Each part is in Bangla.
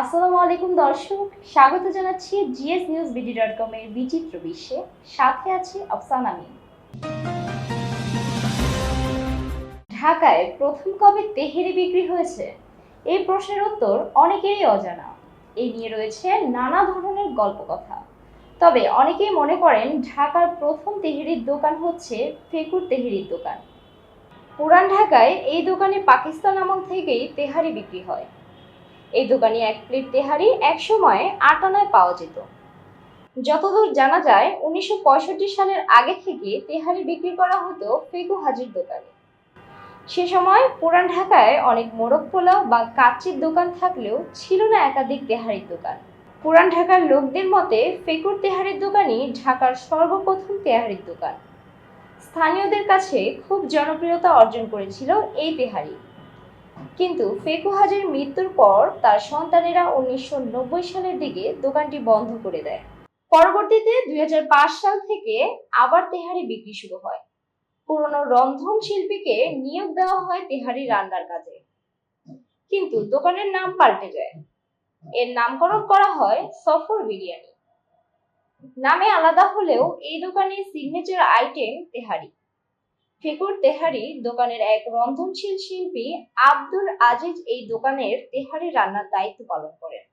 আসসালামু আলাইকুম দর্শক, স্বাগত জানাচ্ছি GS news BD dot com এর বিচিত্র বিশ্বে। সাথে আছি আফসান আমিন। ঢাকায় প্রথম কবে তেহেরি বিক্রি হয়েছে? এই প্রশ্নের উত্তর অনেকেরই অজানা। এই নিয়ে রয়েছে নানা ধরনের গল্প কথা তবে অনেকেই মনে করেন ঢাকার প্রথম তেহেরির দোকান হচ্ছে ফেকুর তেহেরির দোকান। পুরান ঢাকায় এই দোকানে পাকিস্তান আমল থেকেই তেহারি বিক্রি হয়। এই দোকানে এক প্লেট তেহারি এক সময় আট আনায় পাওয়া যেত। যতদূর জানা যায়, উনিশশো পঁয়ষট্টি সালের আগে থেকে তেহারি বিক্রি করা হতো ফেকু হাজির দোকানে। সে সময় পুরান ঢাকায় অনেক মোরগ পোলাও বা কাচ্চির দোকান থাকলেও ছিল না একাধিক তেহারির দোকান। পুরান ঢাকার লোকদের মতে ফেকুর তেহারির দোকানই ঢাকার সর্বপ্রথম তেহারির দোকান। স্থানীয়দের কাছে খুব জনপ্রিয়তা অর্জন করেছিল এই তেহারি। কিন্তু ফেকু হাজির মৃত্যুর পর তার সন্তানেরা উনিশশো নব্বই সালের দিকে দোকানটি বন্ধ করে দেয়। পরবর্তীতে দুই হাজার পাঁচ সাল থেকে আবার তেহারি বিক্রি শুরু হয়। পুরনো রন্ধন শিল্পীকে নিয়োগ দেওয়া হয় তেহারি রান্নার কাজে। কিন্তু দোকানের নাম পাল্টে যায়। এর নামকরণ করা হয় সফর বিরিয়ানি। নামে আলাদা হলেও এই দোকানের সিগনেচার আইটেম তেহারি। ফেকুর তেহারি দোকানের এক রন্ধনশীল শিল্পী আব্দুল আজিজ এই দোকানের তেহারি রান্নার দায়িত্ব পালন করেন।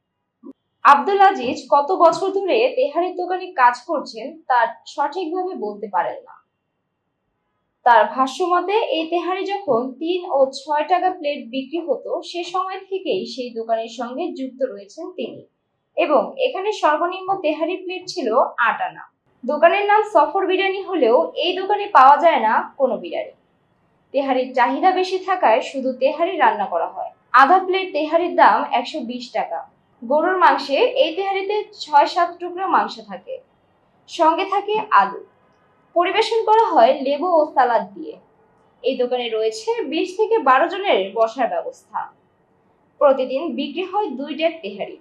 আব্দুল আজিজ কত বছর ধরে তেহারির দোকানে কাজ করছেন তা সঠিকভাবে বলতে পারেন না। তার ভাষ্যমতে, এই তেহারি যখন তিন ও ছয় টাকা প্লেট বিক্রি হতো, সে সময় থেকেই সেই দোকানের সঙ্গে যুক্ত রয়েছেন তিনি। এবং এখানে সর্বনিম্ন তেহারি প্লেট ছিল আট আনা। দোকানের নাম সফর বিরিয়ানি হলেও এই দোকানে পাওয়া যায় না কোনো বিরিয়ানি। তেহারির চাহিদা বেশি থাকায় শুধু তেহারি রান্না করা হয়। আধা প্লেট তেহারির দাম একশো বিশ টাকা। গরুর মাংসে এই তেহারিতে ছয় সাত টুকরো মাংস থাকে। সঙ্গে থাকে আলু। পরিবেশন করা হয় লেবু ও সালাদ দিয়ে। এই দোকানে রয়েছে বিশ থেকে বারো জনের বসার ব্যবস্থা। প্রতিদিন বিক্রি হয় দুই ডেক তেহারি।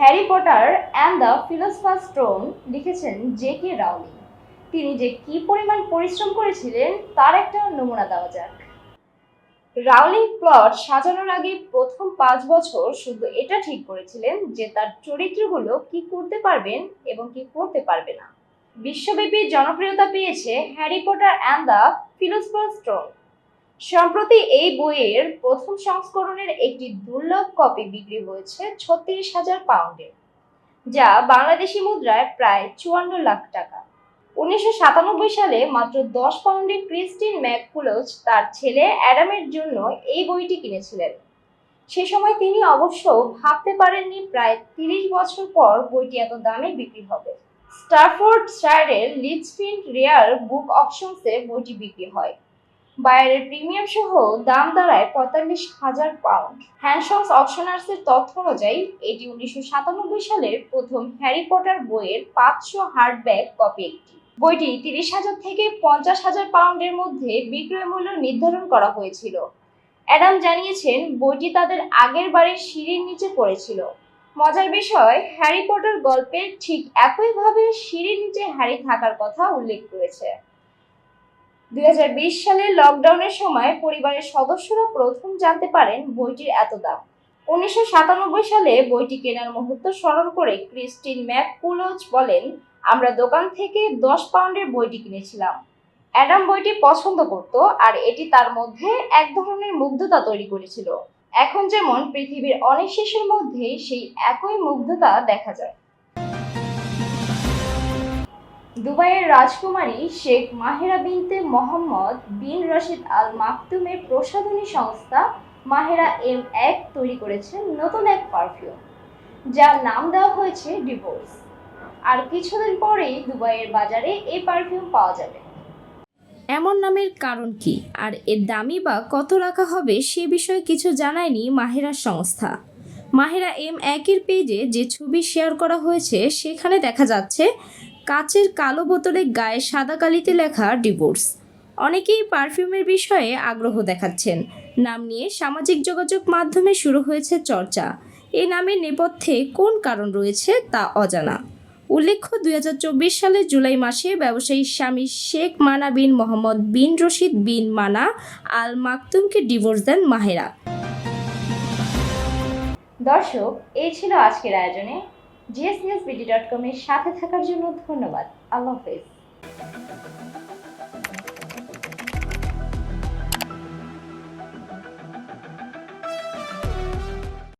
Harry Potter and the Philosopher stone লিখেছেন জে কে রাউলিং। তিনি যে কি পরিমাণ পরিশ্রম করেছিলেন, তার একটা নমুনা দেওয়া যাক। রাউলিং প্লট সাজানোর আগে প্রথম পাঁচ বছর শুধু এটা ঠিক করেছিলেন যে তার চরিত্রগুলো কি করতে পারবেন এবং কি করতে পারবে না। বিশ্বব্যাপী জনপ্রিয়তা পেয়েছে Harry Potter and the Philosopher stone. সম্প্রতি এই বইয়ের প্রথম সংস্করণের একটি দুর্লভ কপি বিক্রি হয়েছে ছত্রিশ হাজার পাউন্ডে, যা বাংলাদেশি মুদ্রায় প্রায় চুয়ান্ন লাখ টাকা। উনিশশো সাতানব্বই সালে মাত্র দশ পাউন্ডে ক্রিস্টিন ম্যাককুলোজ তার ছেলে অ্যাডামের জন্য এই বইটি কিনেছিলেন। সে সময় তিনি অবশ্য ভাবতে পারেননি প্রায় তিরিশ বছর পর বইটি এত দামে বিক্রি হবে। স্টারফোর্ড শায়ারের লিডসফিল্ড রেয়ার বুক অপশনসে বইটি বিক্রি হয়। বায়ারের প্রিমিয়াম সহ দাম দাঁড়ায় পঁয়তাল্লিশ হাজার পাউন্ড। হ্যান্ডসংস অপশনার্সের তথ্য অনুযায়ী, এটি উনিশশো সাতানব্বই সালের প্রথম হ্যারি পটার বইয়ের পাঁচশো হার্ডব্যাক কপি একটি। বইটি তিরিশ হাজার থেকে পঞ্চাশ হাজার পাউন্ডের মধ্যে বিক্রয় মূল্য নির্ধারণ করা হয়েছিল। অ্যাডাম জানিয়েছেন, বইটি তাদের আগের বাড়ির সিঁড়ির নিচে পড়েছিল। মজার বিষয়, হ্যারি পটার গল্পের ঠিক একইভাবে সিঁড়ির নিচে হ্যারি থাকার কথা উল্লেখ করেছে। দুই সালের লকডাউনের সময় পরিবারের সদস্যরা প্রথম জানতে পারেন বইটির এত দাম। উনিশশো সাতানব্বই সালে বইটি কেনার মুহূর্ত স্মরণ করে ক্রিস্টিন ম্যাককুলোজ বলেন, আমরা দোকান থেকে দশ পাউন্ডের বইটি কিনেছিলাম। অ্যাডাম বইটি পছন্দ করত আর এটি তার মধ্যে এক ধরনের মুগ্ধতা তৈরি করেছিল। এখন যেমন পৃথিবীর অনেক শিশুর মধ্যেই সেই একই মুগ্ধতা দেখা যায়। দুবাইয়ের রাজকুমারী শেখ মাহেরা বিনতে মোহাম্মদ বিন রশিদ আল মাকতুমের প্রসাধনী সংস্থা মাহেরা এম এক তৈরি করেছেন নতুন এক পারফিউম, যার নাম দেওয়া হয়েছে ডিভোর্স। আর কিছুদিন পরেই দুবাইয়ের বাজারে এই পারফিউম পাওয়া যাবে। এমন নামের কারণ কি? আর এর দামই বা কত রাখা হবে সে বিষয়ে কিছু জানায়নি মাহেরার সংস্থা। মাহেরা এম একের পেজে যে ছবি শেয়ার করা হয়েছে, সেখানে দেখা যাচ্ছে কাচের কালো বোতলে গায়ে সাদা কালিতে লেখা ডিভোর্স। অনেকেই পারফিউমের বিষয়ে আগ্রহ দেখাচ্ছেন। নাম নিয়ে সামাজিক যোগাযোগ মাধ্যমে শুরু হয়েছে চর্চা। এই নামের নেপথ্যে কোন কারণ রয়েছে তা অজানা। উল্লেখ্য, দুই হাজার চব্বিশ সালের জুলাই মাসে ব্যবসায়ী স্বামী শেখ মানা বিন মোহাম্মদ বিন রশিদ বিন মানা আল মাকতুমকে ডিভোর্স দেন মাহেরা। দর্শক, এই ছিল আজকের আয়োজনে। জিএস নিউজ বিডি ডট কমের সাথে থাকার জন্য ধন্যবাদ। আল্লাহ হাফেজ।